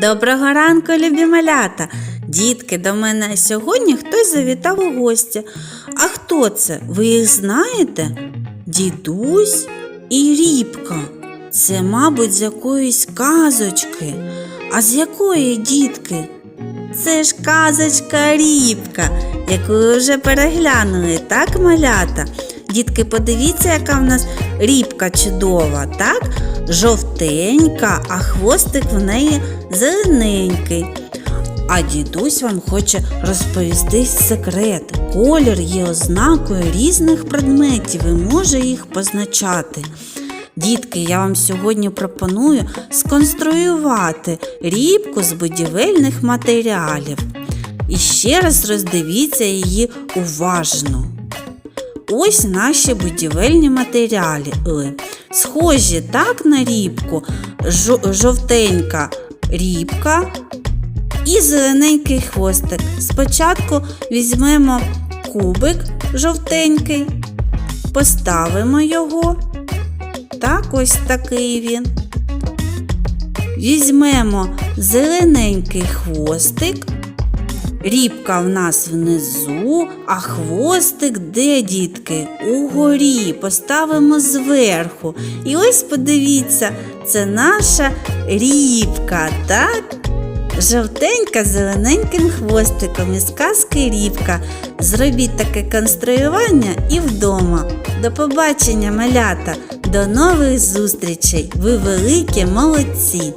Доброго ранку, любі малята! Дітки, до мене сьогодні хтось завітав у гості. А хто це? Ви їх знаєте? Дідусь і Рібка. Це, мабуть, з якоїсь казочки. А з якої дітки? Це ж казочка Рібка, яку ви вже переглянули, так, малята? Дітки, подивіться, яка в нас рібка чудова, так? Жовтенька, а хвостик в неї зелененький. А дідусь вам хоче розповісти секрет. Колір є ознакою різних предметів і може їх позначати. Дітки, я вам сьогодні пропоную сконструювати рібку з будівельних матеріалів. І ще раз роздивіться її уважно. Ось наші будівельні матеріали. Схожі так на рібку, жовтенька рібка і зелененький хвостик. Спочатку візьмемо кубик жовтенький, поставимо його. Так, ось такий він. Візьмемо зелененький хвостик. Рібка в нас внизу, а хвостик де, дітки? Угорі. Поставимо зверху. І ось подивіться, це наша рібка, так? Жовтенька з зелененьким хвостиком із казки рібка. Зробіть таке конструювання і вдома. До побачення, малята! До нових зустрічей! Ви великі молодці!